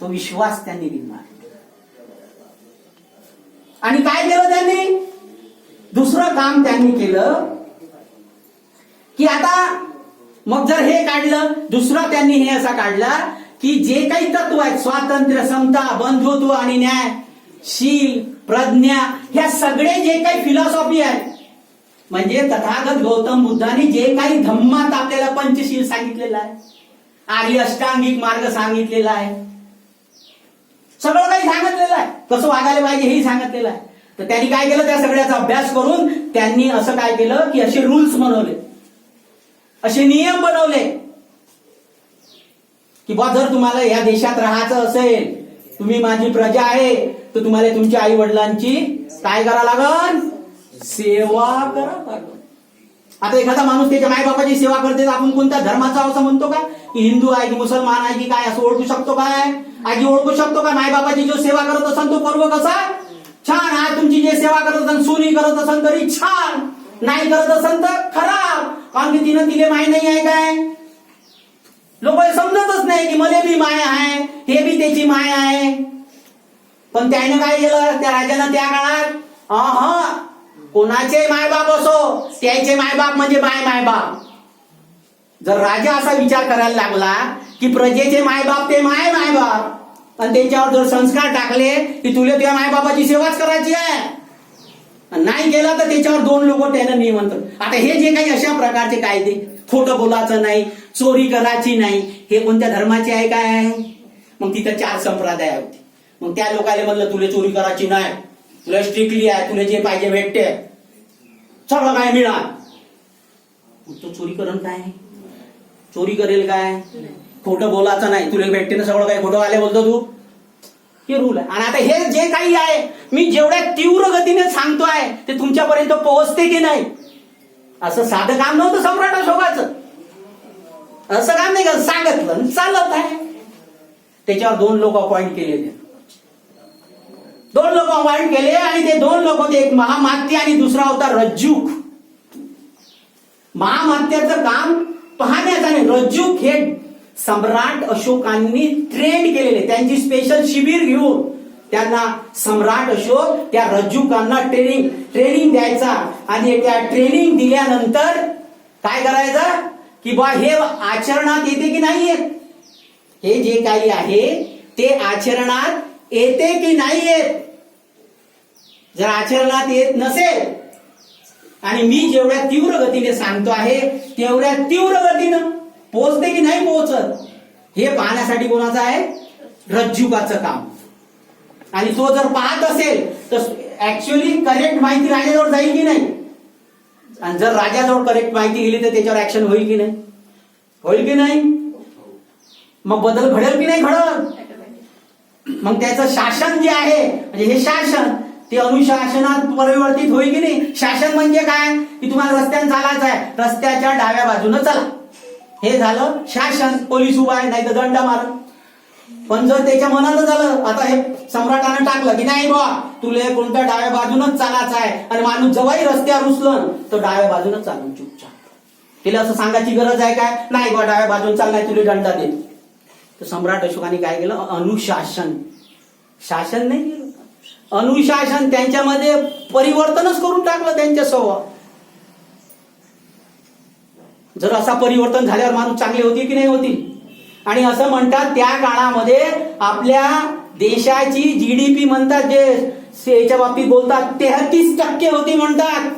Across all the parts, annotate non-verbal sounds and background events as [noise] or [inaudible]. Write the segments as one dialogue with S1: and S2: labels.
S1: तो विश्वास त्यांनी निर्माण आणि काय केलं त्यांनी? दुसरं काम त्यांनी केलं की आता मग जर हे काढलं दुसरं त्यांनी हे असा काढला की जे काही तत्व आहेत स्वातंत्र्य समता बंधुत्व आणि न्याय शील प्रज्ञा ह्या सगळे जे काही फिलॉसॉफी आहेत म्हणजे तथागत गौतम बुद्धांनी जे काही धम्मात आपल्याला पंचशील सांगितलेलं आहे आर्य अष्टांगिक मार्ग सांगितलेला आहे सगळं काही सांगितलेलं आहे. कसं वागायला पाहिजे हेही सांगितलेलं आहे. तर त्यांनी काय केलं? त्या सगळ्याचा अभ्यास करून त्यांनी असं काय केलं की असे रूल्स बनवले. असे नियम बनवले. की बा जर तुम्हाला या देशात राहायचं असेल तुम्ही माझी प्रजा आहे तर तुम्हाला तुमच्या आई वडिलांची काय करा लागल सेवा करा आता एखादा माणूस त्याच्या मायबापाची सेवा करते तर आपण कोणत्या धर्माचा असं म्हणतो का? की हिंदू आहे की मुसलमान आहे की काय असं ओळखू शकतो काय? आजी ओळखू शकतो का? मायबापाची जो सेवा करत असाल तो पर्व कसा? छान आहे तुमची जे सेवा करत असाल सोनी करत असाल तरी छान. नाही करत असाल तर खराब. कारण की तिनं तिले माय नाही आहे काय? लोक समजतच नाही की मले बी माय आहे हे बी त्याची माय आहे. पण त्याने काय केलं? त्या राजानं त्या काळात हा कोणाचे मायबाप असो त्याचे मायबाप म्हणजे माय मायबाप. जर राजा असा विचार करायला लागला की प्रजेचे मायबाप ते माय मायबाप आणि त्यांच्यावर जर संस्कार टाकले की तुला त्या मायबापाची सेवाच करायची आहे. आणि नाही केला तर त्याच्यावर दोन लोक त्यानं निमंत्रण आता हे जे काही अशा प्रकारचे कायदे खोटं बोलायचं नाही चोरी करायची नाही हे कोणत्या धर्माचे आहे काय मग तिथं चार संप्रदाय होते. मग त्या लोकांना म्हणलं तुला चोरी करायची नाही. तुला स्ट्रिक्टली आहे तुला जे पाहिजे भेटते. सगळं काय मिळा मग तो चोरी करण काय चोरी करेल काय? खोटं बोलायचं नाही. तुला भेटते ना सगळं काही. खोटं आले बोलतो तू. हे रूल आहे. आणि आता हे जे काही आहे मी जेवढ्या तीव्र गतीने सांगतोय ते तुमच्यापर्यंत पोहोचते की नाही? असं साधं काम नव्हतं सम्राट अशोकाचं. असं काम नाही का? सांगितलं चालत आहे. त्याच्यावर दोन लोक अपॉइंट केले दोन लोक अपॉइंट केले आणि ते दोन लोक होते. एक महामात्य आणि दुसरा होता रज्जुक. महामात्याचं काम रज्जुक हे सम्राट अशोकांनी ट्रेंड केलेले. त्यांची स्पेशल शिबिर घेऊन त्यांना सम्राट अशोक त्या रज्जुकांना ट्रेनिंग ट्रेनिंग द्यायचा. आणि त्या ट्रेनिंग दिल्यानंतर काय करायचं? की बा हे आचरणात येते की नाही येत हे जे काही आहे ते आचरणात येते की नाही येत जर आचरणात येत नसेल आणि मी जेवढ्या तीव्र गतीने सांगतो आहे तेवढ्या तीव्र गतीनं पोहोचते की नाही पोहोचत हे पाहण्यासाठी कोणाचं आहे? रज्जुकाचं काम. आणि तो जर पाहत असेल तर ऍक्च्युअली करेक्ट माहिती राजाजवळ जाईल की नाही? आणि जर राजाजवळ करेक्ट माहिती गेली तर त्याच्यावर ऍक्शन होईल की नाही? होईल की नाही? मग बदल घडेल की नाही घडल मग त्याचं शासन जे आहे म्हणजे हे शासन ते अनुशासनात परिवर्तित होईल की नाही? शासन म्हणजे काय? की तुम्हाला रस्त्याने चालायचं आहे. रस्त्याच्या डाव्या बाजूनं चला. हे झालं शासन पोलीस उभा आहे नाही तर दंड मार पण जर त्याच्या मनानं झालं आता हे सम्राटानं टाकलं की नाही बा तुला कोणत्या डाव्या बाजूनच चालायचं आहे आणि माणूस जवळही रस्त्यावर रुसलं तर डाव्या बाजूनच चालून चुपचाप. तिला असं सांगायची गरज आहे काय? नाही बा डाव्या बाजून चाल नाही तुला दंडा देतो तर सम्राट अशोकाने काय केलं? अनुशासन. शासन नाही केलं. अनुशासन त्यांच्यामध्ये परिवर्तनच करून टाकलं त्यांच्या स्वभाव जर असा परिवर्तन झाल्यावर माणूस चांगले होतील की नाही होतील? आणि असं म्हणतात त्या काळामध्ये आपल्या देशाची जीडीपी म्हणतात जे याच्या बाबतीत बोलतात तेहतीस टक्के होती म्हणतात.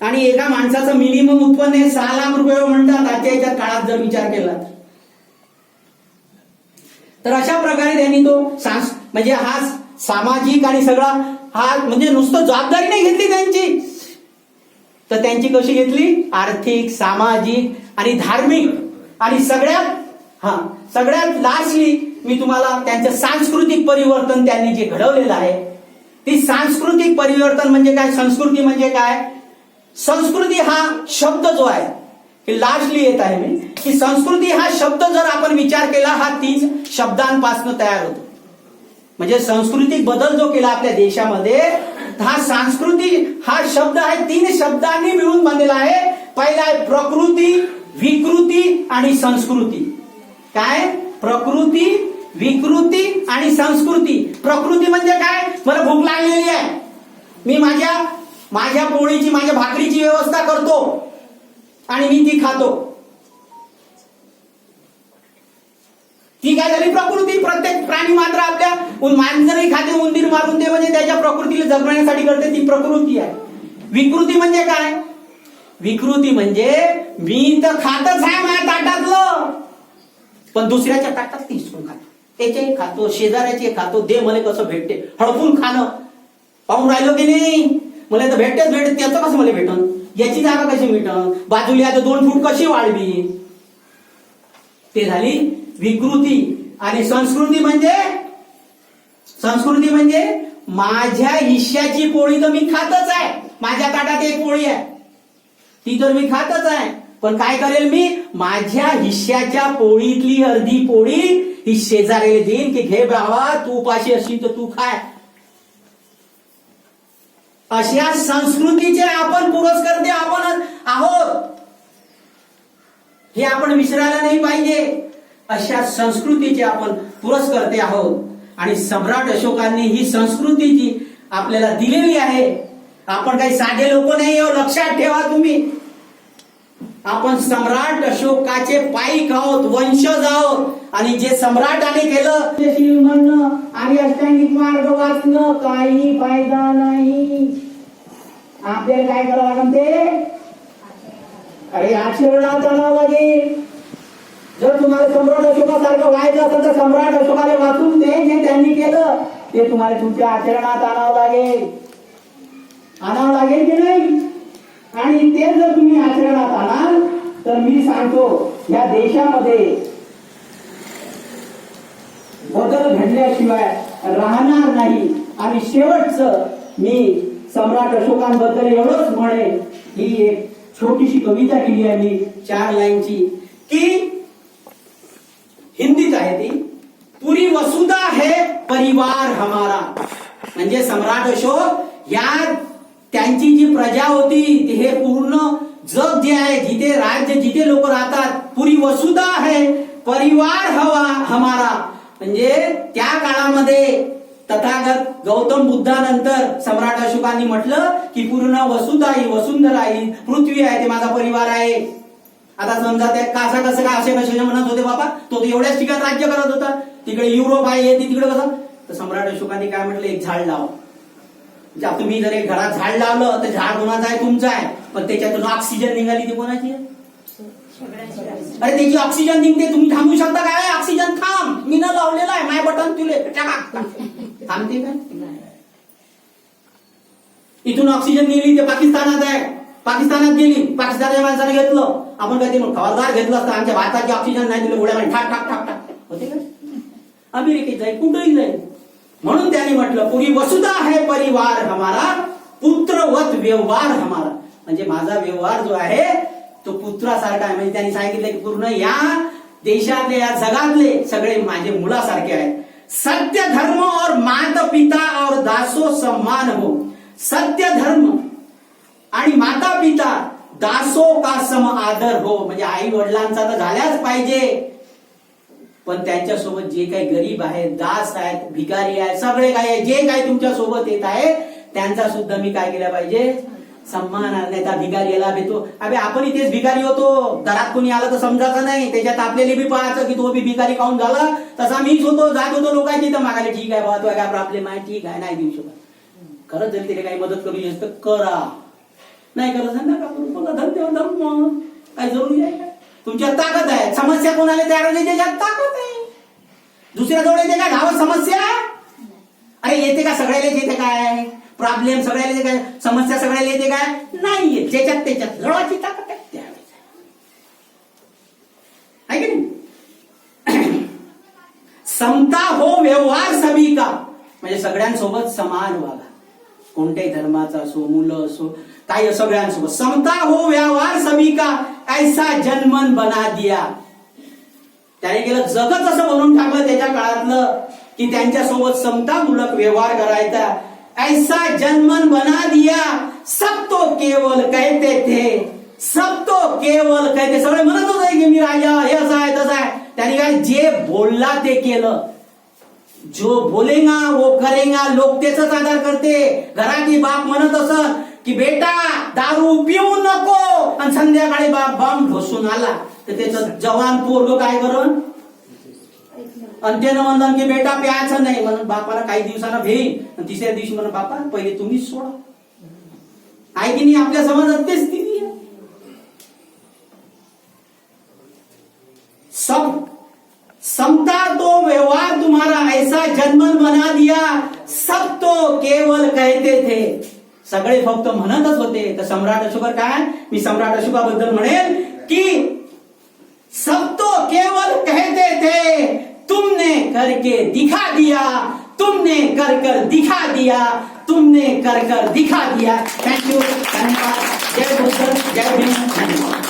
S1: आणि एका माणसाचं मिनिमम उत्पन्न हे सहा लाख रुपये हो म्हणतात आजच्या याच्या काळात जर विचार केला तर. तर अशा प्रकारे त्यांनी तो सांस म्हणजे हा सामाजिक आणि सगळा हा म्हणजे नुसतं जबाबदारी नाही घेतली त्यांची. तर त्यांची कशी घेतली? आर्थिक सामाजिक आणि धार्मिक. आणि सगळ्यात हा सगळ्यात लास्टली मी तुम्हाला त्यांचं सांस्कृतिक परिवर्तन त्यांनी जे घडवलेलं आहे ती सांस्कृतिक परिवर्तन म्हणजे काय? संस्कृती म्हणजे काय? संस्कृती हा शब्द जो आहे की लास्टली येत आहे मी की संस्कृती हा शब्द जर आपण विचार केला हा तीन शब्दांपासून तयार होतो. म्हणजे सांस्कृतिक बदल जो केला आपल्या देशामध्ये हा सांस्कृतिक हा शब्द आहे तीन शब्दांनी मिळून बनलेला आहे. पहिला आहे प्रकृती विकृती आणि संस्कृती. काय? प्रकृती विकृती आणि संस्कृती. प्रकृती म्हणजे काय? मला भूक लागलेली आहे. मी माझ्या माझ्या पोळीची माझ्या भाकरीची व्यवस्था करतो आणि मी ती खातो. ती काय झाली प्रकृती? प्रत्येक प्राणी मात्र आपल्या उन- मांजरही खाते उंदीर मारून ते म्हणजे त्याच्या प्रकृतीला जगण्यासाठी करते ती प्रकृती आहे. विकृती म्हणजे काय? विकृती म्हणजे मी तर खातच आहे माझ्या ताटातलं. पण दुसऱ्याच्या ताटात तिसून खातो. त्याचे खातो शेजाऱ्याचे खातो दे मला कसं भेटते? हडपून खाणं. पाहून राहिलो की नाही? मला तर भेटतेच भेटत त्याचं कसं मला भेटन? याची जागा कशी मिटन? बाजूला आता दोन फूट कशी वाढवी? ते झाली विकृती आणि संस्कृती म्हणजे? संस्कृती म्हणजे माझ्या हिश्याची पोळी तर मी खातच आहे. माझ्या ताटात एक पोळी आहे. ती तर मी खातच आहे. पण काय करेल मी? माझ्या हिश्याच्या पोळीतली अर्धी पोळी ही शेजारीला देईन की घे बाबा तू उपाशी असशील तर तू खाय अशा संस्कृतीचे आपण पुरस्कर्ते आपण आहोत. हे आपण विसरायला नाही पाहिजे. अशा संस्कृतीचे आपण पुरस्कर्ते आहोत. आणि सम्राट अशोकांनी ही संस्कृतीची आपल्याला दिलेली आहे आपण काही साधे लोक नाही हो लक्षात ठेवा तुम्ही. आपण सम्राट अशोकाचे पाईक आहोत वंशज आहोत. आणि जे सम्राटाने केलं ते शिव म्हणणं आणि अष्टांगिक मार्ग वाचणं काही फायदा नाही. आपल्याला काय करावं लागेल ते? अरे आशीर्वाद आणावं लागेल जर तुम्हाला सम्राट अशोकासारखं व्हायचं असेल तर सम्राट अशोकाला वाचून दे जे त्यांनी केलं ते तुम्हाला तुमच्या आचरणात आणावं लागेल. आणावं लागेल की नाही? आणि ते जर तुम्ही आचरणात आणाल तर मी सांगतो या देशामध्ये बदल घडल्याशिवाय राहणार नाही. आणि शेवटचं मी सम्राट अशोकांबद्दल एवढंच म्हणेन ही एक छोटीशी कविता केली आहे मी चार लाईनची की आहे ती? पुरी वसुधा आहे परिवार हमारा. म्हणजे सम्राट अशोक या त्यांची जी प्रजा होती हे पूर्ण जग जे आहे जिथे राज्य जिथे लोक राहतात पुरी वसुधा आहे परिवार हवा हमारा. म्हणजे त्या काळामध्ये तथागत गौतम बुद्धानंतर सम्राट अशोकांनी म्हटलं की पूर्ण वसुधा ही वसुंधरा ही पृथ्वी आहे ते माझा परिवार आहे. आता समजा ते कासा कसं काय असे कसे म्हणत होते बाबा तो तर एवढ्याच ठिकाणी राज्य करत होता. तिकडे युरोप आहे तिकडे कसं? तर सम्राट अशोकांनी काय म्हटलं? एक झाड लावा. म्हणजे ज्या तुम्ही जर एक घरात झाड लावलं तर झाड कोणाचं आहे? तुमचं आहे. पण त्याच्यातून ऑक्सिजन निघाली ती कोणाची? आहे अरे त्याची ऑक्सिजन निघते. तुम्ही थांबू शकता काय ऑक्सिजन थांब. मी न लावलेला आहे. माय बटन तुले. टाका. थांबते का? इथून ऑक्सिजन निघली ते पाकिस्तानात आहे. पाकिस्तानात गेली. पाकिस्तानच्या माणसाने घेतलं. आपण काय ते खबरदार घेतलं असतं. आमच्या भारताची ऑक्सिजन नाही दिलं उड्या ठाक ठाक ठाक ठाक. होते का? अमेरिकेत जाईल कुठेही जाईल. म्हणून त्यांनी म्हटलं पूर्वी वसुधा आहे परिवार हमारा पुत्रवत व्यवहार हमारा. म्हणजे माझा व्यवहार जो आहे तो पुत्रासारखा आहे. म्हणजे त्यांनी सांगितलं की पूर्ण या देशातले या जगातले सगळे माझे मुलासारखे आहेत. सत्य धर्म और मात पिता और दासो सम्मान हो. सत्य धर्म आणि माता पिता दासो का सम आदर हो? म्हणजे आई वडिलांचा तर झाल्याच पाहिजे. पण त्यांच्यासोबत जे काही गरीब आहेत दास आहेत भिकारी आहेत सगळे काय आहे, जे काही तुमच्यासोबत येत आहे त्यांचा सुद्धा मी काय केला पाहिजे? सन्मान नाही. त्या भिकारी याला भेटतो. अबे आपण इथेच भिकारी होतो. घरात कोणी आलं तर समजायचं नाही. त्याच्यात आपल्याला बी पाहायचं की तो बी भिकारी काऊन झाला? तसा मीच होतो. जात होतो लोकांची. तर मागायला ठीक आहे बाबा तो काय प्रॉब्लेम आहे. ठीक आहे. नाही देऊ शकत. खरंच जरी तिला काही मदत करू शकतं करा. नाही गरज आहे नका करू? बघा धर्म. काय जरुरी आहे का? तुमच्यात ताकद आहे. समस्या कोणाला तयार होते त्याच्यात ताकद आहे. दुसऱ्या जवळ येते काय गावात समस्या? अरे येते का? सगळ्याला येते काय? प्रॉब्लेम सगळ्याला येते काय समस्या सगळ्याला येते काय नाही येत. ज्याच्यात त्याच्यात. लढाची ताकद आहे. त्यावेळेस आहे की नाही? [coughs] समता हो व्यवहार सभी का? म्हणजे सगळ्यांसोबत समान वागा. कोणत्याही धर्माचा असो मुलं असो काही सगळ्यांसोबत. समता हो व्यवहार समिका ऐसा जन्मन बना दिया. त्याने केलं जगच असं बनवून टाकलं त्याच्या काळातलं की त्यांच्यासोबत समतामूलक व्यवहार करायचा. ऐसा जन्मन बना दिया. सब तो केवल कहते थे. सब तो केवल कहते सगळे म्हणत होते की मी राजा हे असं आहे तसं आहे. त्याने काय जे बोलला ते केलं. जो बोलेगा वो करेगा लोक त्याचाच आधार करते। घराची बाप म्हणत असत की बेटा दारू पिऊ नको. आणि संध्याकाळी बाप बॉम्ब ढोसून आला. तर त्याचं जवान पोरग काय करून? आणि त्यानं म्हणलं की बेटा प्यायचं नाही. म्हणून बापाला काही दिवसानं भेईन आणि तिसऱ्या दिवशी म्हणून बापा पहिले तुम्हीच सोडा. आहे की नाही? आपल्या समाजात तेच ती आहे सब समता तो व्यवहार तुम्हारा ऐसा जन्मन बना दिया सब तो केवल कहते थे. सगळे फक्त म्हणतच होते. तर सम्राट अशोकर काय? मी सम्राट अशोकाबद्दल म्हणेल की सब तो केवल कहते थे. तुमने करके दिखा दिया. तुमने कर कर दिखा दिया. तुमने कर कर दिखा दिया. थँक्यू धन्यवाद. जय बुद्ध जय भीम. धन्यवाद.